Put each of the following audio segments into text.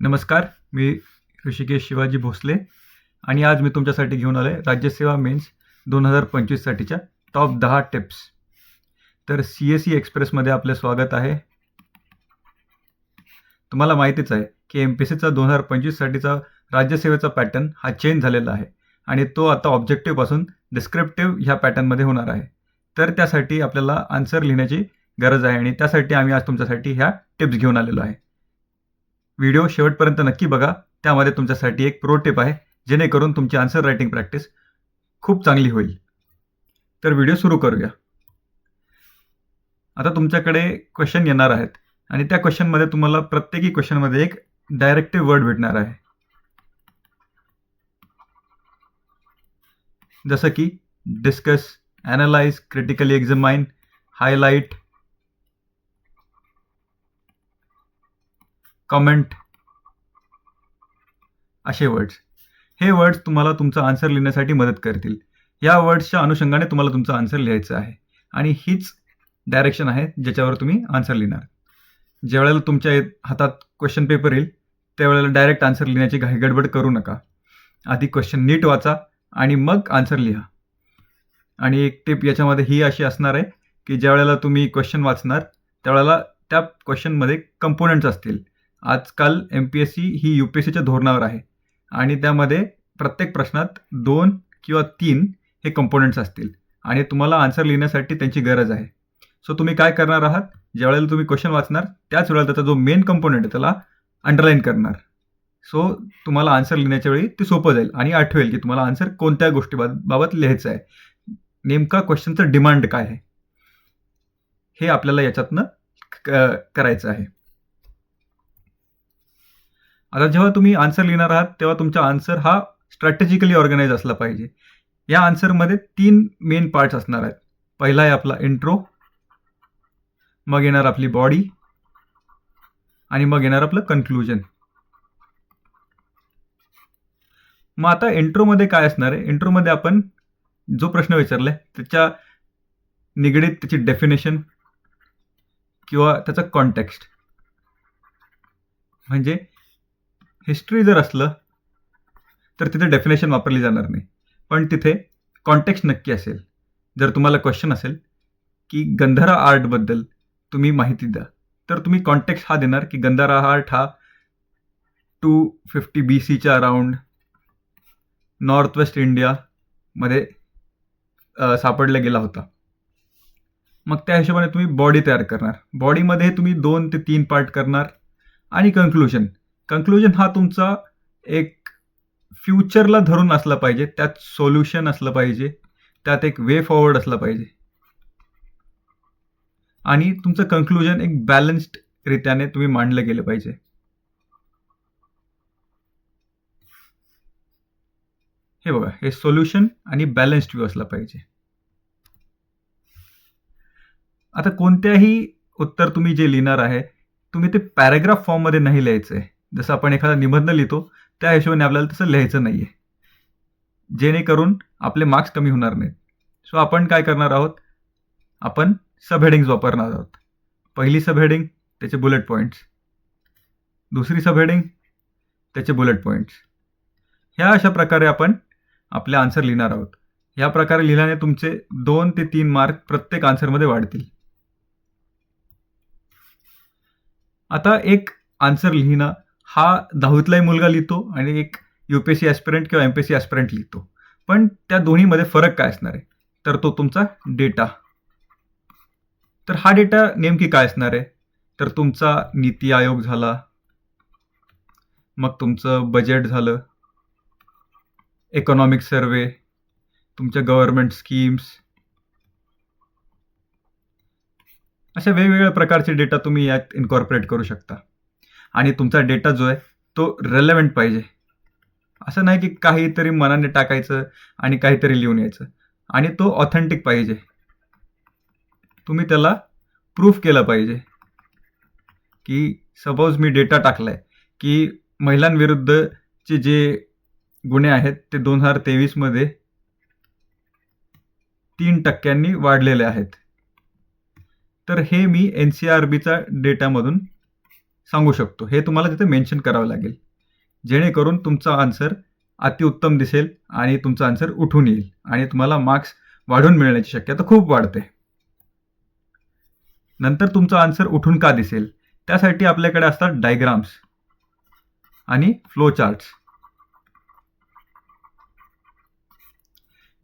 नमस्कार मी ऋषिकेश शिवाजी भोसले आणि आज मी तुमच्यासाठी घेऊन आलो आहे राज्यसेवा मेन्स दोन हजार पंचवीससाठीच्या टॉप दहा टिप्स. तर सी एस सी एक्सप्रेसमध्ये आपले स्वागत आहे. तुम्हाला माहितीच आहे की एम पी सीचा दोन हजार पंचवीससाठीचा राज्यसेवेचा पॅटर्न हा चेंज झालेला आहे आणि तो आता ऑब्जेक्टिव्हपासून डिस्क्रिप्टिव्ह ह्या पॅटर्नमध्ये होणार आहे. तर त्यासाठी आपल्याला आन्सर लिहिण्याची गरज आहे आणि त्यासाठी आम्ही आज तुमच्यासाठी ह्या टिप्स घेऊन आलेलो आहे. व्हिडिओ शेवटपर्यंत नक्की बघा. त्यामध्ये तुमच्यासाठी एक प्रो टिप आहे जेणेकरून तुमची आन्सर रायटिंग प्रॅक्टिस खूप चांगली होईल. तर व्हिडिओ सुरू करूया. आता तुमच्याकडे क्वेश्चन येणार आहेत आणि त्या क्वेश्चनमध्ये तुम्हाला प्रत्येकी क्वेश्चनमध्ये एक डायरेक्टिव्ह वर्ड भेटणार आहे. जसं की discuss analyse critically examine highlight comment. असे वर्ड्स हे वर्ड्स तुम्हाला तुमचा आन्सर लिहिण्यासाठी मदत करतील. या वर्ड्सच्या अनुषंगाने तुम्हाला तुमचा आन्सर लिहायचा आहे. आणि हीच डायरेक्शन आहे ज्याच्यावर तुम्ही आन्सर लिहिणार. ज्यावेळेला तुमच्या हातात क्वेश्चन पेपर येईल त्यावेळेला डायरेक्ट आन्सर लिहिण्याची घाई गडबड करू नका. आधी क्वेश्चन नीट वाचा आणि मग आन्सर लिहा. आणि एक टिप याच्यामध्ये ही अशी असणार आहे की ज्यावेळेला तुम्ही क्वेश्चन वाचणार त्यावेळेला त्या क्वेश्चनमध्ये कंपोनंट्स असतील. आजकाल एम पी एस सी ही यू पी एस सीच्या धोरणावर आहे. आणि त्यामध्ये प्रत्येक प्रश्नात दोन किंवा तीन हे कंपोनंट्स असतील. आणि तुम्हाला आन्सर लिहिण्यासाठी त्यांची गरज आहे. सो तुम्ही काय करणार आहात? ज्यावेळेला तुम्ही क्वेश्चन वाचणार त्याच वेळेला त्याचा जो मेन कंपोनंट आहे त्याला अंडरलाईन करणार. सो तुम्हाला आन्सर लिहिण्याच्या वेळी ते सोपं जाईल आणि आठवेल की तुम्हाला आन्सर कोणत्या गोष्टीबाबत लिहायचं आहे. नेमका क्वेश्चनचं डिमांड काय आहे? हे आपल्याला याच्यातनं करायचं आहे. आता जेव्हा तुम्ही आन्सर लिहिणार आहात तेव्हा तुमचा आन्सर हा स्ट्रॅटेजिकली ऑर्गनाईज असला पाहिजे. या आन्सरमध्ये तीन मेन पार्ट्स असणार आहेत. पहिला आहे आपला इंट्रो मग येणार आपली बॉडी आणि मग येणार आपलं कन्क्लुजन मग आता इंट्रोमध्ये काय असणार आहे? इंट्रोमध्ये आपण जो प्रश्न विचारलाय त्याच्या निगडीत त्याची डेफिनेशन किंवा त्याचा कॉन्टेक्स्ट म्हणजे हिस्ट्री जर असलं तर तिथे डेफिनेशन वापरली जाणार नाही. पण तिथे कॉन्टेक्स्ट नक्की असेल. जर तुम्हाला क्वेश्चन असेल की गंधारा आर्टबद्दल तुम्ही माहिती द्या. तर तुम्ही कॉन्टेक्स्ट हा देणार की गंधारा आर्ट हा टू फिफ्टी बी सीच्या अराउंड नॉर्थ वेस्ट इंडियामध्ये सापडला गेला होता. मग त्या हिशोबाने तुम्ही बॉडी तयार करणार. बॉडीमध्ये तुम्ही दोन ते तीन पार्ट करणार. आणि कन्क्लुजन कन्क्लुजन हा तुमचा एक फ्युचरला धरून असला पाहिजे त्यात सोल्युशन असलं पाहिजे त्यात एक वे फॉरवर्ड असला पाहिजे. आणि तुमचं कन्क्लुजन एक बॅलन्स्ड रित्याने तुम्ही मांडलं गेलं पाहिजे. हे बघा हे सोल्युशन आणि बॅलन्स्ड व्ह्यू असला पाहिजे. आता कोणत्याही उत्तर तुम्ही जे लिहिणार आहे तुम्ही ते पॅराग्राफ फॉर्ममध्ये नाही लिहायचं आहे जसं आपण एखादा निबंध लिहितो त्या हिशोबाने आपल्याला तसं लिहायचं नाही आहे जेणेकरून आपले मार्क्स कमी होणार नाहीत. सो आपण काय करणार आहोत? आपण सब हेडिंग्स वापरणार आहोत. पहिली सब हेडिंग त्याचे बुलेट पॉईंट्स दुसरी सब हेडिंग त्याचे बुलेट पॉईंट्स ह्या अशा प्रकारे आपण आपले आन्सर लिहिणार आहोत. ह्या प्रकारे लिहिल्याने तुमचे दोन ते तीन मार्क प्रत्येक आन्सरमध्ये वाढतील. आता एक आन्सर लिहिणं हा दहावीतलाही मुलगा लिहितो आणि एक युपीएससी ॲस्पिरंट किंवा एम पी सी ॲस्पिरंट लिहितो. पण त्या दोन्हीमध्ये फरक काय असणार आहे? तर तो तुमचा डेटा तर हा डेटा नेमकी काय असणार आहे? तर तुमचा नीती आयोग झाला. मग तुमचं बजेट झालं. इकॉनॉमिक सर्वे तुमच्या गव्हर्नमेंट स्कीम्स अशा वेगवेगळ्या प्रकारचे डेटा तुम्ही यात इन्कॉर्पोरेट करू शकता. आणि तुमचा डेटा जो आहे तो रेलेवंट पाहिजे. असं नाही की काहीतरी मनाने टाकायचं आणि काहीतरी लिहून यायचं. आणि तो ऑथेंटिक पाहिजे. तुम्ही त्याला प्रूफ केलं पाहिजे. की सपोज मी डेटा टाकलाय की महिलांविरुद्धचे जे गुन्हे आहेत ते दोन हजार तेवीसमध्ये तीन टक्क्यांनी वाढलेले आहेत. तर हे मी एन सी आर बीचा डेटामधून सांगू शकतो. हे तुम्हाला तिथे मेन्शन करावं लागेल. जेणेकरून तुमचा आन्सर अतिउत्तम दिसेल आणि तुमचा आन्सर उठून येईल आणि तुम्हाला मार्क्स वाढून मिळण्याची शक्यता खूप वाढते. नंतर तुमचा आन्सर उठून का दिसेल? त्यासाठी आपल्याकडे असतात डायग्राम्स आणि फ्लो चार्ट्स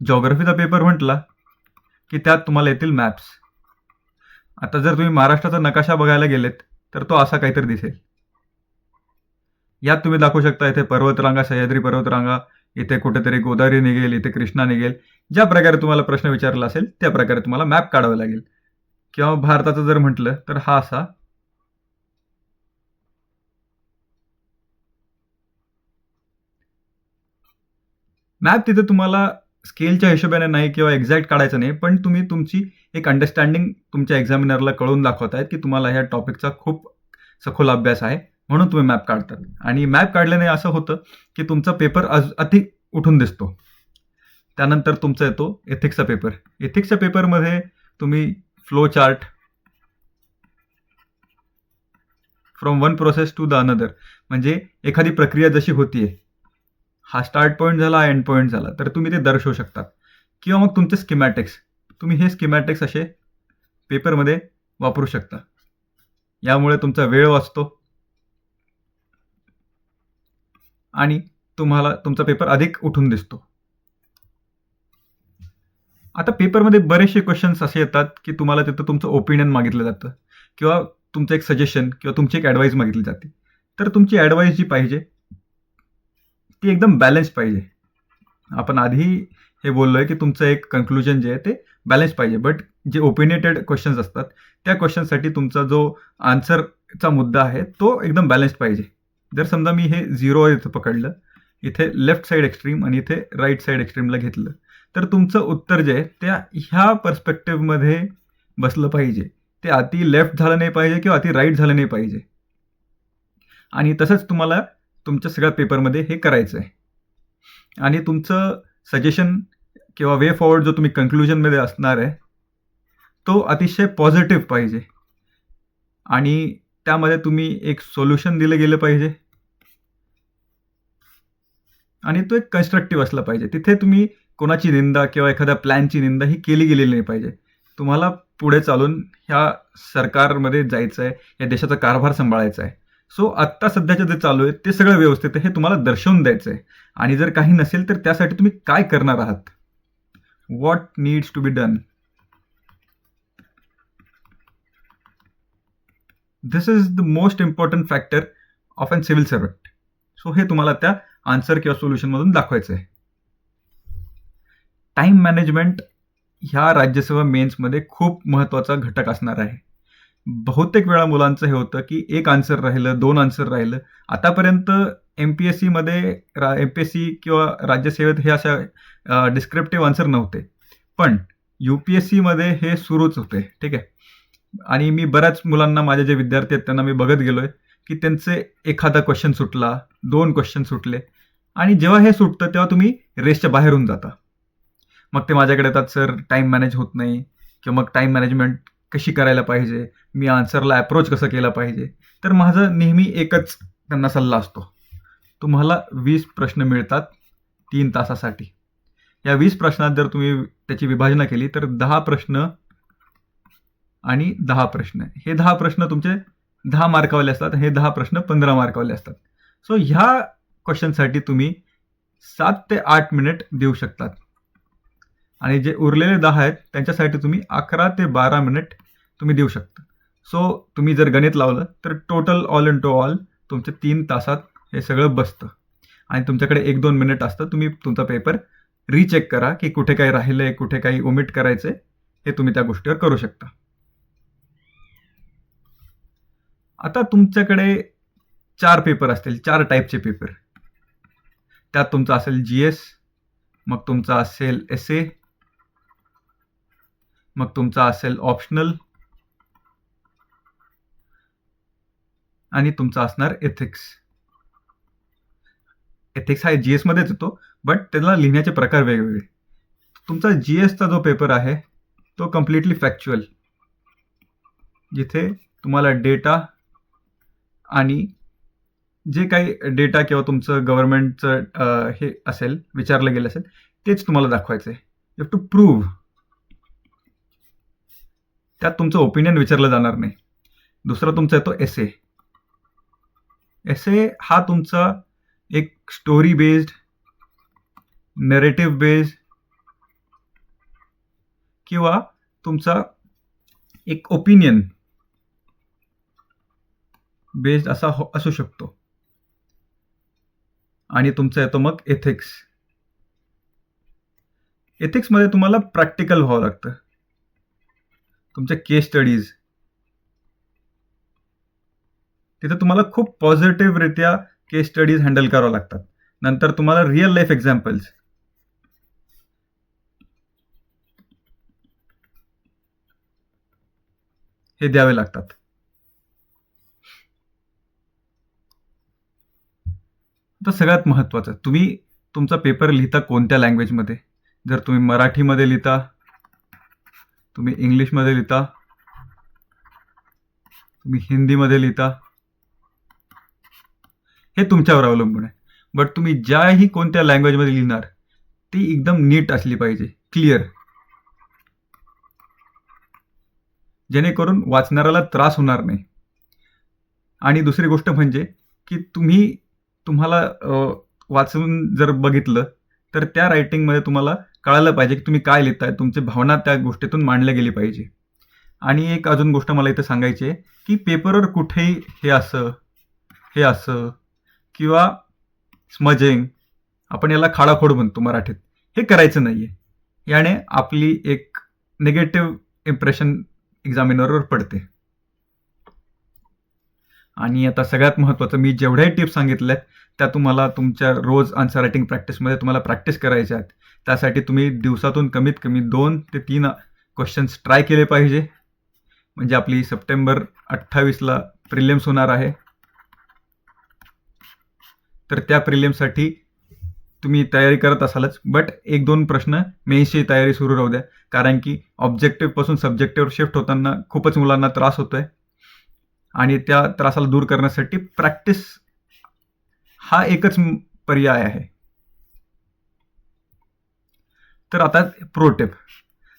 जॉग्रफीचा पेपर म्हटला की त्यात तुम्हाला येतील मॅप्स आता जर तुम्ही महाराष्ट्राचा नकाशा बघायला गेलेत तर तो असा काहीतरी दिसेल. यात तुम्ही दाखवू शकता इथे पर्वतरांगा सह्याद्री पर्वतरांगा इथे कुठेतरी गोदावरी निघेल इथे कृष्णा निघेल. ज्या प्रकारे तुम्हाला प्रश्न विचारला असेल त्या प्रकारे तुम्हाला मॅप काढावा लागेल. किंवा भारताचं जर म्हटलं तर हा असा. मॅप तिथे तुम्हाला स्केलच्या हिशोबाने नाही किंवा एक्झॅक्ट काढायचं नाही पण तुम्ही तुमची एक अंडरस्टँडिंग तुमच्या एक्झामिनरला कळून दाखवतायत की तुम्हाला ह्या टॉपिकचा खूप सखोल अभ्यास आहे म्हणून तुम्ही मॅप काढतात. आणि मॅप काढल्याने असं होतं की तुमचा पेपर अज अति उठून दिसतो. त्यानंतर तुमचा येतो एथिक्सचा पेपर एथिक्सच्या पेपरमध्ये तुम्ही flow chart from one process to the another म्हणजे एखादी प्रक्रिया जशी होतीये हा स्टार्ट पॉईंट झाला एंड पॉईंट झाला तर तुम्ही ते दर्शवू शकता किंवा मग तुमचे स्किमॅटिक्स तुम्ही हे स्किमॅटिक्स असे पेपरमध्ये वापरू शकता. यामुळे तुमचा वेळ वाचतो. आणि तुम्हाला तुमचा पेपर अधिक उठून दिसतो. आता पेपरमध्ये बरेचसे क्वेश्चन्स असे येतात की तुम्हाला तिथं तुमचं ओपिनियन मागितलं जातं. किंवा तुमचं एक सजेशन किंवा तुमची एक ॲडवाईस मागितली जाते. तर तुमची ॲडवाईस जी पाहिजे ती एकदम बॅलन्स पाहिजे. आपण आधी हे बोललोय की तुमचं एक कन्क्लुजन जे आहे ते बॅलन्स पाहिजे. बट जे ओपिनेटेड क्वेश्चन्स असतात त्या क्वेश्चनसाठी तुमचा जो आन्सरचा मुद्दा आहे तो एकदम बॅलन्स्ड पाहिजे. जर समजा मी हे झिरो इथं पकडलं इथे लेफ्ट साईड एक्स्ट्रीम आणि इथे राईट साईड एक्स्ट्रीमला घेतलं तर तुमचं उत्तर जे आहे त्या ह्या पर्स्पेक्टिव्हमध्ये बसलं पाहिजे. ते अति लेफ्ट झालं नाही पाहिजे किंवा अति राईट झालं नाही पाहिजे. आणि तसंच तुम्हाला तुमच्या सगळ्या पेपरमध्ये हे करायचं आहे आणि तुमचं सजेशन किंवा वे फॉरवर्ड जो तुम्ही कन्क्लुजनमध्ये असणार आहे तो अतिशय पॉझिटिव्ह पाहिजे. आणि त्यामध्ये तुम्ही एक सोल्युशन दिलं गेलं पाहिजे. आणि तो एक कन्स्ट्रक्टिव्ह असला पाहिजे. तिथे तुम्ही कोणाची निंदा किंवा एखाद्या प्लॅनची निंदा ही केली गेलेली नाही पाहिजे. तुम्हाला पुढे चालून ह्या सरकारमध्ये जायचं आहे या देशाचा कारभार सांभाळायचा आहे सो आत्ता सध्याचे जे चालू आहे ते सगळं व्यवस्थित आहे हे तुम्हाला दर्शवून द्यायचं आहे आणि जर काही नसेल तर त्यासाठी तुम्ही काय करणार आहात? What needs to be done this is the most important factor of an civil servant so हे तुम्हाला त्या आन्सर किंवा सोल्युशनमधून दाखवायचं आहे. टाइम मॅनेजमेंट ह्या राज्यसेवा मेन्समध्ये खूप महत्त्वाचा घटक असणार आहे. बहुतेक वेळा मुलांचं हे होतं की एक आन्सर राहिलं दोन आन्सर राहिलं. आतापर्यंत एम पी एस सीमध्ये रा एम पी एस सी किंवा राज्यसेवेत हे अशा डिस्क्रिप्टिव्ह आन्सर नव्हते. पण यू पी एस सीमध्ये हे सुरूच होते ठीक आहे? आणि मी बऱ्याच मुलांना माझे जे विद्यार्थी आहेत त्यांना मी बघत गेलो आहे की त्यांचे एखादा क्वेश्चन सुटला दोन क्वेश्चन सुटले. आणि जेव्हा हे सुटतं तेव्हा तुम्ही रेसच्या बाहेरून जाता. मग ते माझ्याकडे येतात सर टाईम मॅनेज होत नाही. किंवा मग टाईम मॅनेजमेंट कशी करायला पाहिजे? मी आन्सरला अप्रोच कसं केलं पाहिजे? तर माझं नेहमी एकच त्यांना सल्ला असतो. तुम्हाला वीस प्रश्न मिळतात तीन तासासाठी. या वीस प्रश्नात जर तुम्ही त्याची विभाजना केली तर दहा प्रश्न आणि दहा प्रश्न. हे दहा प्रश्न तुमचे दहा मार्कावाले असतात हे दहा प्रश्न पंधरा मार्कावाले असतात. सो ह्या क्वेश्चनसाठी तुम्ही सात ते आठ मिनिट देऊ शकतात. आणि जे उरलेले दहा आहेत त्यांच्यासाठी तुम्ही अकरा ते बारा मिनिट तुम्ही देऊ शकता. सो तुम्ही जर गणित लावलं तर total all in to all तुमचे तीन तासात हे सगळं बसतं. आणि तुमच्याकडे एक दोन मिनिट असतं तुम्ही तुमचा पेपर रिचेक करा की कुठे काही राहिलं आहे कुठे काही ओमिट करायचं हे तुम्ही त्या गोष्टीवर करू शकता. आता तुमच्याकडे चार पेपर असतील चार टाईपचे पेपर त्यात तुमचा असेल जी एस मग तुमचा असेल एस ए मग तुमचा असेल ऑप्शनल आणि तुमचा असणार एथिक्स एथिक्स हा जी मध्येच येतो बट त्याला लिहिण्याचे प्रकार वेगवेगळे. तुमचा जी चा जो पेपर आहे तो कम्प्लिटली फॅक्च्युअल जिथे तुम्हाला डेटा आणि जे काही डेटा किंवा तुमचं गव्हर्नमेंटचं हे असेल विचारलं गेलं असेल तेच तुम्हाला दाखवायचं आहे यू टू प्रूव्ह त्यात तुमचं ओपिनियन विचारलं जाणार नाही. दुसरा तुमचा येतो एस एसे हा तुमचा एक स्टोरी बेस्ड नरेटिव्ह बेस्ड किंवा तुमचा एक ओपिनियन बेस्ड असा हो असू शकतो. आणि तुमचा येतो मग एथिक्स एथिक्समध्ये तुम्हाला प्रॅक्टिकल व्हावं लागतं. तुमच्या केस स्टडीज तिथे तुम्हाला खूप पॉझिटिव्हरित्या केस स्टडीज हँडल करावं लागतात. नंतर तुम्हाला रिअल लाईफ एक्झाम्पल्स हे द्यावे लागतात. तर सगळ्यात महत्त्वाचं तुम्ही तुमचा पेपर लिहिता कोणत्या लँग्वेजमध्ये जर तुम्ही मराठीमध्ये लिहिता तुम्ही इंग्लिशमध्ये लिहिता. तुम्ही हिंदीमध्ये लिहिता. हे तुमच्यावर अवलंबून आहे. बट तुम्ही ज्याही कोणत्या लँग्वेजमध्ये लिहिणार ती एकदम नीट असली पाहिजे. क्लिअर जेणेकरून वाचणाऱ्याला त्रास होणार नाही. आणि दुसरी गोष्ट म्हणजे की तुम्ही तुम्हाला वाचून जर बघितलं तर त्या रायटिंगमध्ये तुम्हाला कळालं पाहिजे की तुम्ही काय लिहिताय तुमची भावना त्या गोष्टीतून मांडल्या गेली पाहिजे. आणि एक अजून गोष्ट मला इथं सांगायची आहे की पेपरवर कुठेही हे असं हे असं किंवा स्मजिंग आपण याला खाडाखोड म्हणतो मराठीत. हे करायचं नाही आहे याने आपली एक निगेटिव्ह इम्प्रेशन एक्झामिनरवर पडते. आणि आता सगळ्यात महत्त्वाचं मी जेवढ्याही टिप्स सांगितल्या त्या तुम्हाला तुमच्या रोज आन्सर रायटिंग प्रॅक्टिसमध्ये तुम्हाला प्रॅक्टिस करायच्या आहेत. त्यासाठी तुम्ही दिवसातून कमीत कमी दोन ते तीन क्वेश्चन्स ट्राय केले पाहिजे. म्हणजे आपली सप्टेंबर अठ्ठावीसला प्रिलिम्स होणार आहे. तर त्या प्रिलिम्ससाठी तुम्ही तयारी करत असालच. बट एक दोन प्रश्न मेन्सची तयारी सुरू राहू द्या. कारण की ऑब्जेक्टिव्हपासून सब्जेक्टिव्हवर शिफ्ट होताना खूपच मुलांना त्रास होतो आहे आणि त्या त्रासाला दूर करण्यासाठी प्रॅक्टिस हा एकच पर्याय आहे. तर आता प्रोटेप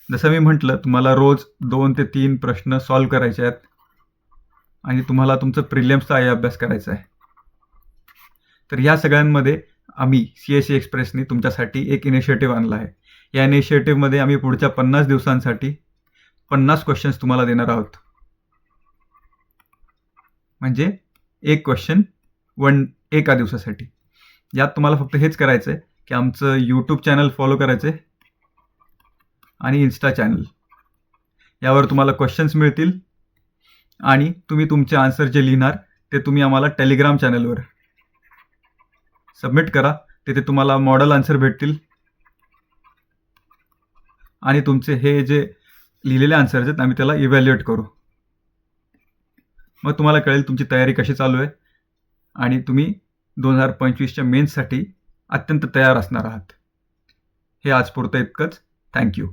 जसं मी म्हटलं तुम्हाला रोज दोन ते तीन प्रश्न सॉल्व करायचे आहेत आणि तुम्हाला तुमचं प्रिलियम्सचा आहे अभ्यास करायचा आहे. तर ह्या सगळ्यांमध्ये आम्ही सी एस सी एक्सप्रेसनी तुमच्यासाठी एक इनिशिएटिव्ह आणला आहे. या इनिशिएटिव्हमध्ये आम्ही पुढच्या पन्नास दिवसांसाठी पन्नास क्वेश्चन्स तुम्हाला देणार आहोत. म्हणजे एक क्वेश्चन वन एका दिवसासाठी. यात तुम्हाला फक्त हेच करायचं आहे की आमचं यूट्यूब चॅनल फॉलो करायचं आहे आणि इन्स्टा चॅनल यावर तुम्हाला क्वेश्चन्स मिळतील. आणि तुम्ही तुमचे आन्सर जे लिहिणार ते तुम्ही आम्हाला टेलिग्राम चॅनलवर सबमिट करा. तिथे तुम्हाला मॉडल आन्सर भेटतील. आणि तुमचे हे जे लिहिलेले आन्सर्स आहेत आम्ही त्याला इव्हॅल्युएट करू. मग तुम्हाला कळेल तुमची तयारी कशी चालू आहे. आणि तुम्ही दोन हजार पंचवीसच्या मेन्ससाठी अत्यंत तयार असणार आहात. हे आजपुरतं इतकंच. थँक्यू